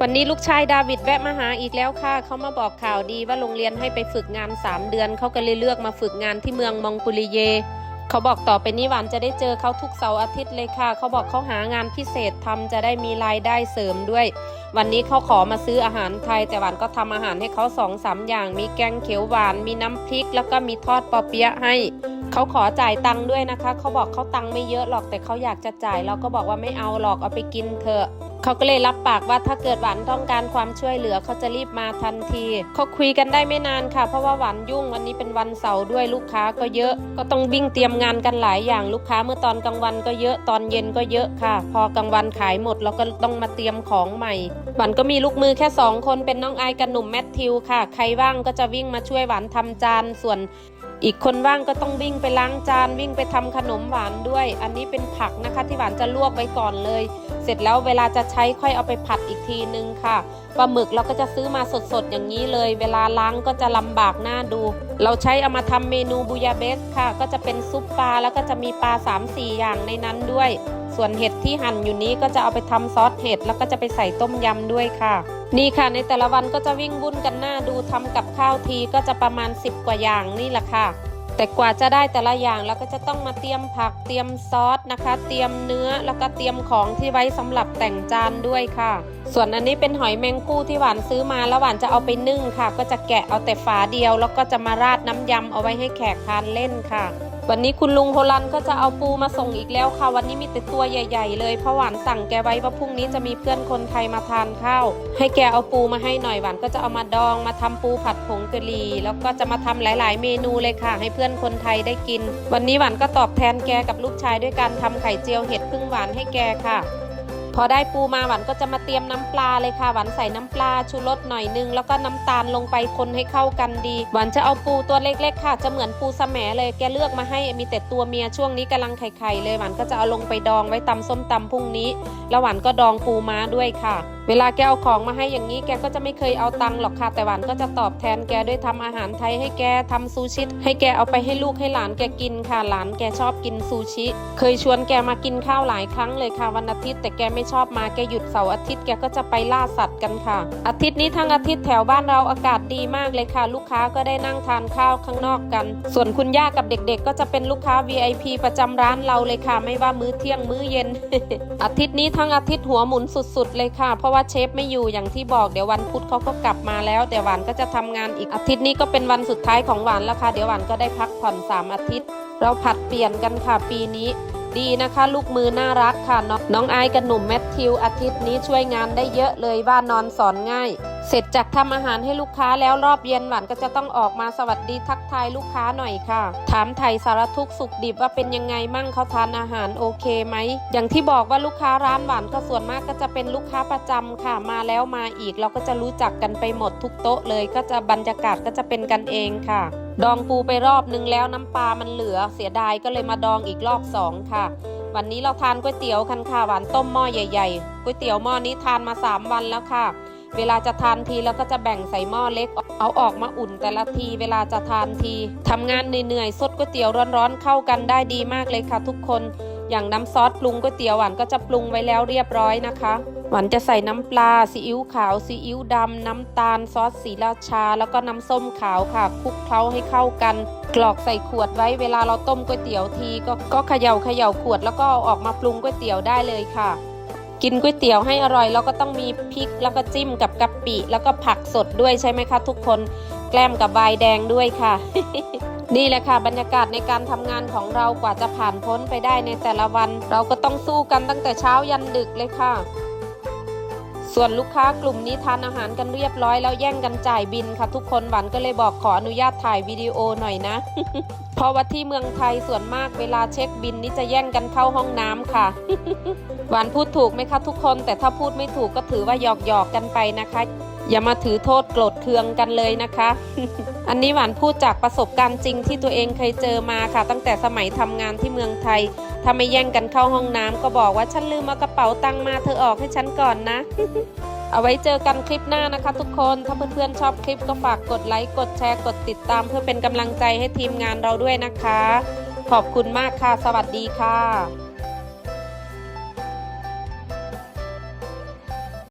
วันนี้ลูกชายดาวิดแวะมาหาอีกแล้วค่ะ เขามาบอกข่าวดีว่าโรงเรียนให้ไปฝึกงาน 3 เดือน เขาก็เลยเลือกมาฝึกงานที่เมืองมองโกลีเย เขาบอกต่อไปนี้หวานจะได้เจอเขาทุกเสาร์อาทิตย์เลยค่ะ เขาบอกเขาหางานพิเศษทำจะได้มีรายได้เสริมด้วย วันนี้เขาขอมาซื้ออาหารไทย แต่หวานก็ทำอาหารให้เขาสองสามอย่าง มีแกงเขียวหวาน มีน้ำพริก แล้วก็มีทอดปอเปี๊ยะให้เขาขอจ่ายตังค์ด้วยนะคะ เขาบอกเขาตังค์ไม่เยอะหรอกแต่เขาอยากจะจ่ายเราก็บอกว่าไม่เอาหรอกเอาไปกินเถอะ เขาก็เลยรับปากว่าถ้าเกิดหวานต้องการความช่วยเหลือเขาจะรีบมาทันที เขาคุยกันได้ไม่นานค่ะ เพราะว่าหวานยุ่งวันนี้เป็นวันเสาร์ด้วยลูกค้าก็เยอะ ก็ต้องวิ่งเตรียมงานกันหลายอย่างลูกค้าเมื่อตอนกลางวันก็เยอะตอนเย็นก็เยอะค่ะ พอกลางวันขายหมดเราก็ต้องมาเตรียมของใหม่หวานก็มีลูกมือแค่สองคนเป็นน้องไอกับหนุ่มแมทธิวค่ะ ใครว่างก็จะวิ่งมาช่วยหวานทำจานส่วน อีกคนว่างก็ต้องวิ่งไปล้างจานวิ่งไปทำขนมหวานด้วย อันนี้เป็นผักนะคะที่หวานจะลวกไว้ก่อนเลย เสร็จแล้วเวลาจะใช้ค่อยเอาไปผัดอีกทีนึงค่ะปลาหมึกเราก็จะซื้อมาสดๆอย่างนี้เลย เวลาล้างก็จะลำบากหน้าดู เราใช้เอามาทำเมนูบูยาเบสค่ะ ก็จะเป็นซุปปลาแล้วก็จะมีปลา3-4อย่างในนั้นด้วย ส่วนเห็ดที่หั่นอยู่นี้ก็จะเอาไปทำซอสเห็ดแล้วก็จะไปใส่ต้มยำด้วยค่ะ นี่ค่ะในแต่ละวันก็จะวิ่งวุ่นกันหน้าดูทำกับข้าวทีก็จะประมาณ 10 กว่าอย่างนี่แหละค่ะ แต่กว่าจะได้แต่ละอย่างเราก็จะต้องมาเตรียมผักเตรียมซอสนะคะ เตรียมเนื้อแล้วก็เตรียมของที่ไว้สำหรับแต่งจานด้วยค่ะ ส่วนอันนี้เป็นหอยแมงผู้ที่หวานซื้อมาแล้วหวานจะเอาไปนึ่งค่ะ ก็จะแกะเอาแต่ฝาเดียว แล้วก็จะมาราดน้ำยำเอาไว้ให้แขกทานเล่นค่ะ วันนี้คุณลุงโฮลันก็จะเอาปูมาส่งอีกแล้วค่ะ วันนี้มีแต่ตัวใหญ่ๆ เลยเพราะหวานสั่งแกไว้ว่าพรุ่งนี้จะมีเพื่อนคนไทยมาทานข้าว ให้แกเอาปูมาให้หน่อยหวานก็จะเอามาดองมาทำปูผัดผงกะหรี่แล้วก็จะมาทำหลาย ๆ เมนูเลยค่ะ ให้เพื่อนคนไทยได้กิน วันนี้หวานก็ตอบแทนแกกับลูกชายด้วยการทำไข่เจียวเห็ดพึ่งหวานให้แกค่ะ พอได้ปูมาหวานก็จะมาเตรียมน้ำปลาเลยค่ะหวานใส่น้ำปลาชูรสหน่อยนึง แล้วก็น้ำตาลลงไปคนให้เข้ากันดีหวานจะเอาปูตัวเล็กๆค่ะ จะเหมือนปูสแหมเลยแกเลือกมาให้มีแต่ตัวเมียช่วงนี้กำลังไข่ๆเลยหวานก็จะเอาลงไปดองไว้ตำส้มตำพรุ่งนี้ แล้วหวานก็ดองปูม้าด้วยค่ะ เวลาแกเอาของมาให้อย่างนี้แกก็จะไม่เคยเอาตังค์หรอกค่ะแต่หวานก็จะตอบแทนแกด้วยทำอาหารไทยให้แกทำซูชิให้แกเอาไปให้ลูกให้หลานแกกินค่ะหลานแกชอบกินซูชิ เคยชวนแกมากินข้าวหลายครั้งเลยค่ะวันอาทิตย์ แต่แกไม่ชอบมาแกหยุดเสาร์อาทิตย์แกก็จะไปล่าสัตว์กันค่ะ อาทิตย์นี้ทั้งอาทิตย์แถวบ้านเราอากาศดีมากเลยค่ะ ลูกค้าก็ได้นั่งทานข้าวข้างนอกกัน ส่วนคุณย่ากับเด็กๆ ก็จะเป็นลูกค้า VIP ประจำร้านเราเลยค่ะ ไม่ว่ามื้อเที่ยงมื้อเย็น อาทิตย์นี้ทั้งอาทิตย์หัวหมุนสุดๆเลยค่ะเพราะว่าเชฟไม่อยู่อย่างที่บอกเดี๋ยววันพุธเขาก็กลับมาแล้ว แต่หวานก็จะทำงานอีกอาทิตย์นี้ก็เป็นวันสุดท้ายของหวานแล้วค่ะเดี๋ยวหวานก็ได้พักผ่อนสามอาทิตย์ เราผัดเปลี่ยนกันค่ะปีนี้ ดีนะคะ ลูกมือน่ารักค่ะน้องไอ้กับหนุ่มแมทธิวอาทิตย์นี้ช่วยงานได้เยอะเลยว่านอนสอนง่าย เสร็จจากทำอาหารให้ลูกค้าแล้วรอบเย็นหวานก็จะต้องออกมาสวัสดีทักทายลูกค้าหน่อยค่ะ ถามไทยสารทุกสุขดิบว่าเป็นยังไงมั่งเขาทานอาหารโอเคไหม อย่างที่บอกว่าลูกค้าร้านหวานก็ส่วนมากก็จะเป็นลูกค้าประจำค่ะ มาแล้วมาอีกเราก็จะรู้จักกันไปหมดทุกโต๊ะเลย ก็จะบรรยากาศก็จะเป็นกันเองค่ะ ดองปูไปรอบนึงแล้วน้ำปลามันเหลือเสียดายก็เลยมาดองอีกรอบสองค่ะวันนี้เราทานก๋วยเตี๋ยวกันค่ะหวานต้มหม้อใหญ่ๆก๋วยเตี๋ยวหม้อนี้ทานมา 3 วันแล้วค่ะ เวลาจะทานทีแล้วก็จะแบ่งใส่หม้อเล็ก เอาออกมาอุ่นแต่ละที เวลาจะทานทีทำงานเหนื่อยๆสดก๋วยเตี๋ยวร้อนๆเข้ากันได้ดีมากเลยค่ะทุกคน อย่างน้ำซอสปรุงก๋วยเตี๋ยวหวานก็จะปรุงไว้แล้วเรียบร้อยนะคะหวานจะใส่น้ำปลาซีอิ๊วขาวซีอิ๊วดำน้ำตาลซอสสีราชา แล้วก็น้ำส้มขาวค่ะคลุกเคล้าให้เข้ากันกรอกใส่ขวดไว้เวลาเราต้มก๋วยเตี๋ยวทีก็ก็เขย่าเขย่าขวดแล้วก็เอาออกมาปรุงก๋วยเตี๋ยวได้เลยค่ะ กินก๋วยเตี๋ยวให้อร่อยเราก็ต้องมีพริกแล้วก็จิ้มกับกะปิ แล้วก็ผักสดด้วยใช่ไหมคะ ทุกคนแกล้มกับใบแดงด้วยค่ะ นี่แหละค่ะบรรยากาศในการทำงานของเรากว่าจะผ่านพ้นไปได้ในแต่ละวัน เราก็ต้องสู้กันตั้งแต่เช้ายันดึกเลยค่ะ ส่วนลูกค้ากลุ่มนี้ทานอาหารกันเรียบร้อยแล้วแย่งกันจ่ายบินค่ะ ทุกคนหวันก็เลยบอกขออนุญาตถ่ายวิดีโอหน่อยนะ เพราะว่าที่เมืองไทยส่วนมากเวลาเช็คบินนี่จะแย่งกันเข้าห้องน้ำค่ะ หวานพูดถูกไหมคะทุกคน แต่ถ้าพูดไม่ถูกก็ถือว่าหยอกหยอกกันไปนะคะ อย่ามาถือโทษโกรธเคืองกันเลยนะคะ อันนี้หวานพูดจากประสบการณ์จริงที่ตัวเองเคยเจอมาค่ะ ตั้งแต่สมัยทำงานที่เมืองไทย ถ้าไม่แย่งกันเข้าห้องน้ำก็บอกว่าฉันลืมเอากระเป๋าตังมาเธอออกให้ฉันก่อนนะ เอาไว้เจอกันคลิปหน้านะคะทุกคน ถ้าเพื่อนๆชอบคลิปก็ฝากกดไลค์ กดแชร์ กดติดตาม เพื่อเป็นกำลังใจให้ทีมงานเราด้วยนะคะ ขอบคุณมากค่ะ สวัสดีค่ะ